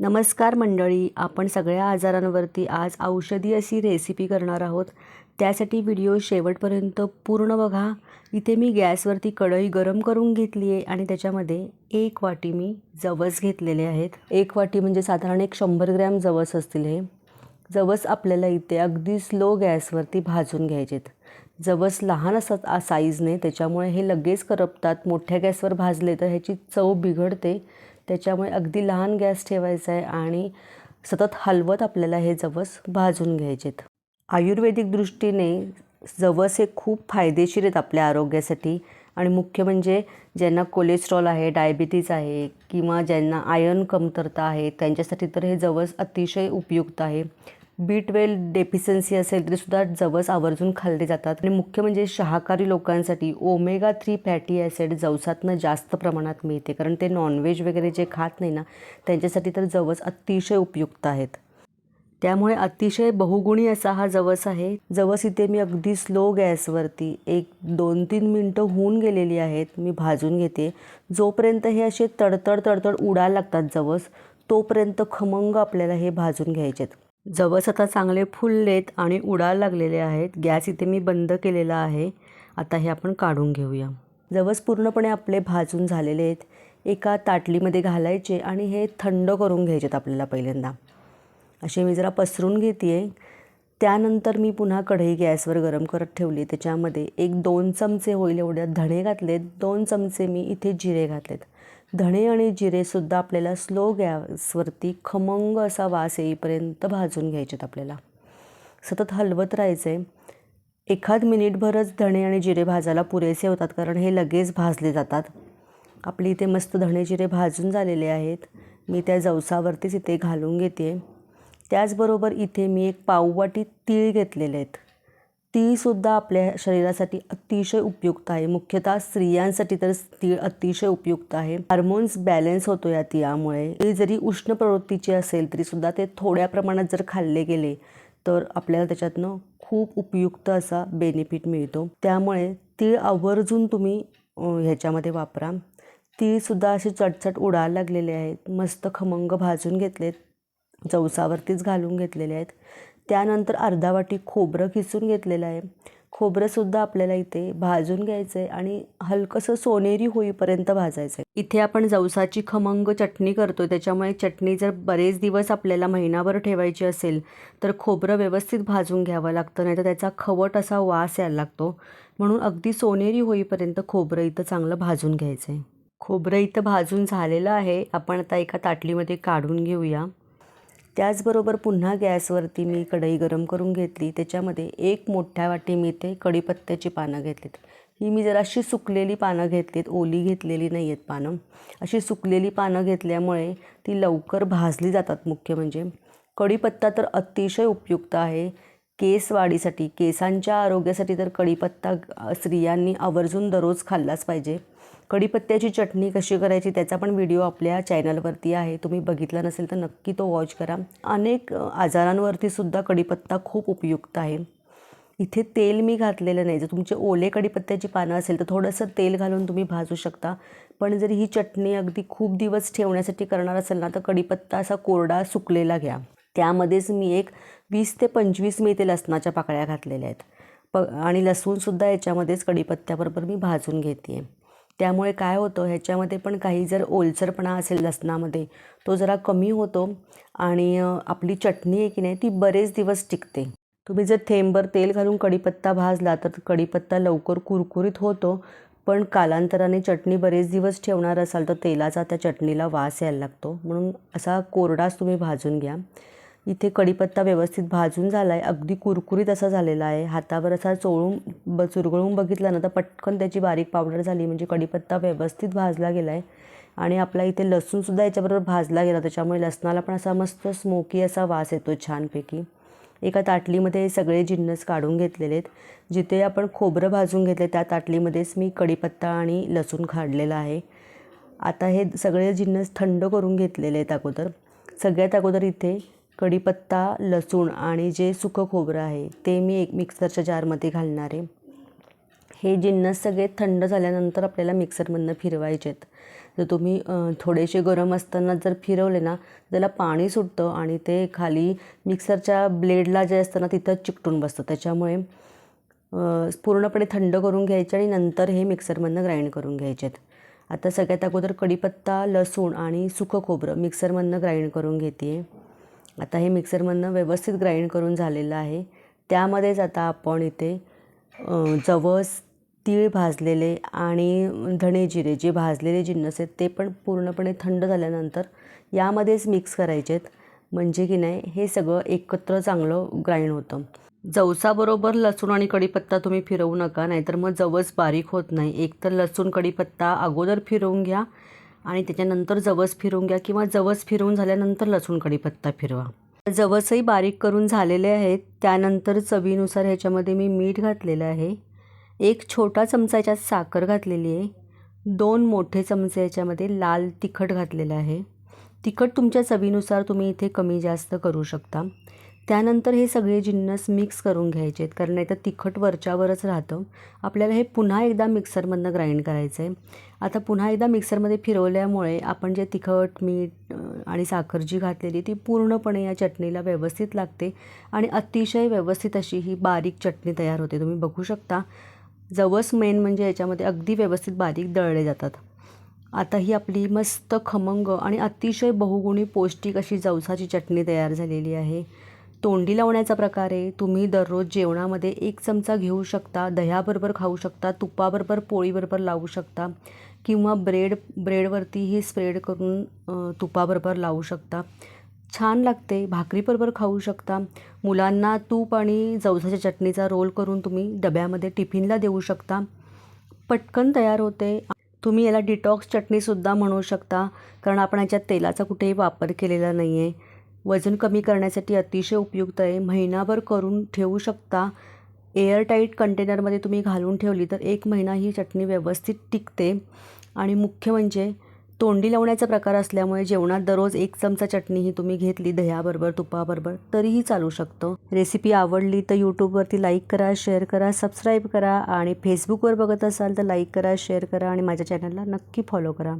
नमस्कार मंडळी आपण सगळ्या आजारांवरती आज औषधी अशी रेसिपी करणार आहोत. त्यासाठी व्हिडिओ शेवटपर्यंत पूर्ण बघा. इथे मी गॅसवरती कढई गरम करून घेतली आहे आणि त्याच्यामध्ये एक वाटी मी जवस घेतलेले आहेत. एक वाटी म्हणजे साधारण एक शंभर ग्रॅम जवस असतील हे. जवस आपल्याला इथे अगदी स्लो गॅसवरती भाजून घ्यायचेत. जवस लहान असत आ साईजने त्याच्यामुळे हे लगेच करपतात. मोठ्या गॅसवर भाजले तर ह्याची चव बिघडते. त्याच्यामुळे अगदी लहान गॅस ठेवायचा आहे आणि सतत हलवत आपल्याला हे जवस भाजून घ्यायचेत. आयुर्वेदिक दृष्टीने जवस हे खूप फायदेशीर आहेत आपल्या आरोग्यासाठी आणि मुख्य म्हणजे ज्यांना कोलेस्ट्रॉल आहे डायबिटीज आहे किंवा ज्यांना आयर्न कमतरता आहे त्यांच्यासाठी तर हे जवस अतिशय उपयुक्त आहे. बी ट्वेल्व डेफिसन्सी असेल तरीसुद्धा जवस आवर्जून खाल्ले जातात. आणि मुख्य म्हणजे शाकाहारी लोकांसाठी ओमेगा थ्री फॅटी ॲसिड जवसातनं जास्त प्रमाणात मिळते. कारण ते नॉनव्हेज वगैरे जे खात नाही ना त्यांच्यासाठी तर जवस अतिशय उपयुक्त आहेत. त्यामुळे अतिशय बहुगुणी असा हा जवस आहे. जवस इथे मी अगदी स्लो गॅसवरती एक दोन तीन मिनटं होऊन गेलेली आहेत. मी भाजून घेते. जोपर्यंत हे असे तडतड तडतड उडायला लागतात जवस तोपर्यंत खमंग आपल्याला हे भाजून घ्यायचेत. जवस आता चांगले फुललेत आणि उडायला लागलेले आहेत. गॅस इथे मी बंद केलेला आहे. आता हे आपण काढून घेऊया. जवस पूर्णपणे आपले भाजून झालेले आहेत. एका ताटलीमध्ये घालायचे आणि हे थंड करून घ्यायचेत आपल्याला पहिल्यांदा. असे मी जरा पसरून घेते आहे त्यानंतर मी पुन्हा कढई गॅसवर गरम करत ठेवली. त्याच्यामध्ये एक दोन चमचे होईल एवढ्या धणे घातलेत. दोन चमचे मी इथे जिरे घातलेत. धणे आणि जिरेसुद्धा आपल्याला स्लो गॅसवरती खमंग असा वास येईपर्यंत भाजून घ्यायचेत आपल्याला. सतत हलवत राहायचं आहे एखाद मिनिटभरच धणे आणि जिरे भाजायला पुरेसे होतात कारण हे लगेच भाजले जातात. आपली इथे मस्त धणे जिरे भाजून झालेले आहेत. मी त्या जवसावरतीच इथे घालून घेते त्याचबरोबर इथे मी एक पाववाटी तीळ घेतलेले आहेत. तीसुद्धा आपल्या शरीरासाठी अतिशय उपयुक्त आहे. मुख्यतः स्त्रियांसाठी तर तीळ अतिशय उपयुक्त आहे. हार्मोन्स बॅलन्स होतो या तिळामुळे. ती जरी उष्ण प्रवृत्तीची असेल तरीसुद्धा ते थोड्या प्रमाणात जर खाल्ले गेले तर आपल्याला त्याच्यातनं खूप उपयुक्त असा बेनिफिट मिळतो. त्यामुळे तीळ आवर्जून तुम्ही ह्याच्यामध्ये वापरा. तीळसुद्धा असे चटचट उडायला लागलेले आहेत. मस्त खमंग भाजून घेतलेत. जवसावरतीच घालून घेतलेले आहेत. त्यानंतर अर्धा वाटी खोबरं खिसून घेतलेलं आहे. खोबरंसुद्धा आपल्याला इथे भाजून घ्यायचं आहे आणि हलकंसं सोनेरी होईपर्यंत भाजायचं आहे इथे आपण जवसाची खमंग चटणी करतो त्याच्यामुळे चटणी जर बरेच दिवस आपल्याला महिनाभर ठेवायची असेल तर खोबरं व्यवस्थित भाजून घ्यावं लागतं नाही तर त्याचा खवट असा वास यायला लागतो. म्हणून अगदी सोनेरी होईपर्यंत खोबरं इथं चांगलं भाजून घ्यायचं आहे खोबरं इथं भाजून झालेलं आहे. आपण आता एका ताटलीमध्ये काढून घेऊया. त्याचबरोबर पुन्हा गॅसवरती मी कढई गरम करून घेतली. त्याच्यामध्ये एक मोठ्या वाटी मी ते कढीपत्त्याची पानं घेतलीत. ही मी जर अशी सुकलेली पानं घेतलीत ओली घेतलेली नाही आहेत पानं अशी सुकलेली पानं घेतल्यामुळे ती लवकर भाजली जातात मुख्य म्हणजे. कढीपत्ता तर अतिशय उपयुक्त आहे. केस वाढीसाठी केसांच्या आरोग्यासाठी तर कढीपत्ता स्त्रियांनी आवर्जून दररोज खाल्लाच पाहिजे. कढीपत्त्याची चटणी कशी करायची त्याचा पण व्हिडिओ आपल्या चॅनलवरती आहे. तुम्ही बघितला नसेल तर नक्की तो वॉच करा. अनेक आजारांवरती सुद्धा कढीपत्ता खूप उपयुक्त आहे. इथे तेल मी घातलेलं नाही. जर तुमचे ओले कढीपत्त्याची पानं असेल तर थोडंसं तेल घालून तुम्ही भाजू शकता. पण जर ही चटणी अगदी खूप दिवस ठेवण्यासाठी करणार असेल ना तर कढीपत्ता असा कोरडा सुकलेला घ्या. त्यामध्येच मी एक वीस ते पंचवीस मी ते लसणाच्या पाकळ्या घातलेल्या आहेत. प आणि लसूणसुद्धा याच्यामध्येच कढीपत्त्याबरोबर मी भाजून घेते आहे त्यामुळे काय होतं ह्याच्यामध्ये पण काही जर ओलसरपणा असेल लसणामध्ये तो जरा कमी होतो आणि आपली चटणी आहे की नाही ती बरेच दिवस टिकते. तुम्ही जर थेंबर तेल घालून कढीपत्ता भाजला तर कढीपत्ता लवकर कुरकुरीत होतो पण कालांतराने चटणी बरेच दिवस ठेवणार असाल तर तेलाचा त्या चटणीला वास यायला लागतो. म्हणून असा कोरडाच तुम्ही भाजून घ्या. इथे कढीपत्ता व्यवस्थित भाजून झाला आहे अगदी कुरकुरीत असा झालेला आहे. हातावर असा चोळून ब चुरगळून बघितला ना तर पटकन त्याची बारीक पावडर झाली. म्हणजे कढीपत्ता व्यवस्थित भाजला गेला आहे आणि आपला इथे लसूणसुद्धा याच्याबरोबर भाजला गेला. त्याच्यामुळे लसणाला पण असा मस्त स्मोकी असा वास येतो छानपैकी. एका ताटलीमध्ये सगळे जिन्नस काढून घेतलेले आहेत. जिथे आपण खोबरं भाजून घेतले त्या ताटलीमध्येच मी कढीपत्ता आणि लसूण काढलेला आहे. आता हे सगळे जिन्नस थंड करून घेतलेले आहेत अगोदर. सगळ्यात अगोदर इथे कढीपत्ता लसूण आणि जे सुकं खोबरं आहे ते मी एक मिक्सरच्या जारमध्ये घालणार आहे. हे जिन्नस सगळे थंड झाल्यानंतर आपल्याला मिक्सरमधनं फिरवायचे आहेत. जर तुम्ही थोडेसे गरम असताना जर फिरवले ना त्याला पाणी सुटतं आणि ते खाली मिक्सरच्या ब्लेडला जे असतं ना तिथं चिकटून बसतं. त्याच्यामुळे पूर्णपणे थंड करून घ्यायचे आणि नंतर हे मिक्सरमधनं ग्राइंड करून घ्यायचे आहेत. आता सगळ्यात अगोदर कढीपत्ता लसूण आणि सुकं खोबरं मिक्सरमधनं ग्राइंड करून घेते आहे आता हे मिक्सरमधनं व्यवस्थित ग्राइंड करून झालेलं आहे. त्यामध्येच आता आपण इथे जवस तीळ भाजलेले आणि धणे जिरे जे भाजलेले जिन्नस आहेत ते पण पूर्णपणे थंड झाल्यानंतर यामध्येच मिक्स करायचे आहेत म्हणजे की नाही हे सगळं एकत्र चांगलं ग्राइंड होतं. जवसाबरोबर लसूण आणि कढीपत्ता तुम्ही फिरवू नका नाहीतर मग जवस बारीक होत नाही. एक तर लसूण कढीपत्ता अगोदर फिरवून घ्या. आणि त्याच्यानंतर जवस फिरवून घ्या किंवा जवस फिरवून झाल्यानंतर लसूण कढीपत्ता फिरवा. जवसही बारीक करून झालेले आहेत. त्यानंतर चवीनुसार ह्याच्यामध्ये मी मीठ घातलेलं आहे. एक छोटा चमचा याच्यात साखर घातलेली आहे. दोन मोठे चमचे याच्यामध्ये लाल तिखट घातलेलं आहे. तिखट तुमच्या चवीनुसार तुम्ही इथे कमी जास्त करू शकता. त्यानंतर हे सगळे जिन्नस मिक्स करून घ्यायचे आहेत कारण नाही तर तिखट वरच्यावरच राहतं. आपल्याला हे पुन्हा एकदा मिक्सरमधनं ग्राइंड करायचं आहे आता पुन्हा एकदा मिक्सरमध्ये फिरवल्यामुळे आपण जे तिखट मीठ आणि साखर जी घातलेली ती पूर्णपणे या चटणीला व्यवस्थित लागते आणि अतिशय व्यवस्थित अशी ही बारीक चटणी तयार होते. तुम्ही बघू शकता जवस मेन म्हणजे याच्यामध्ये अगदी व्यवस्थित बारीक दळले जातात. आता ही आपली मस्त खमंग आणि अतिशय बहुगुणी पौष्टिक अशी जवसाची चटणी तयार झालेली आहे. तोंडी लावण्याचा प्रकार आहे. तुम्ही दररोज जेवणामध्ये एक चमचा घेऊ शकता दह्याबरोबर खाऊ शकता तुपाबरोबर पोळीबरोबर लावू शकता किंवा ब्रेड ब्रेडवरती हे स्प्रेड करून तुपाबरोबर लावू शकता. छान लागते. भाकरीबरोबर खाऊ शकता. मुलांना तूप आणि जवसाच्या चटणीचा रोल करून तुम्ही डब्यामध्ये टिफिनला देऊ शकता. पटकन तयार होते. तुम्ही याला डिटॉक्स चटणीसुद्धा म्हणू शकता कारण आपण याच्यात तेलाचा कुठेही वापर केलेला नाही आहे वजन कमी करण्यासाठी अतिशय उपयुक्त आहे. महिनाभर करून ठेवू शकता. एअरटाईट कंटेनरमध्ये तुम्ही घालून ठेवली तर एक महिना ही चटणी व्यवस्थित टिकते. आणि मुख्य म्हणजे तोंडी लावण्याचा प्रकार असल्यामुळे जेवणात दररोज एक चमचा चटणी ही तुम्ही घेतली दह्याबरोबर तुपाबरोबर तरीही चालू शकतो. रेसिपी आवडली तर यूट्यूबवरती लाईक करा शेअर करा सबस्क्राईब करा. आणि फेसबुकवर बघत असाल तर लाईक करा शेअर करा. आणि माझ्या चॅनलला नक्की फॉलो करा.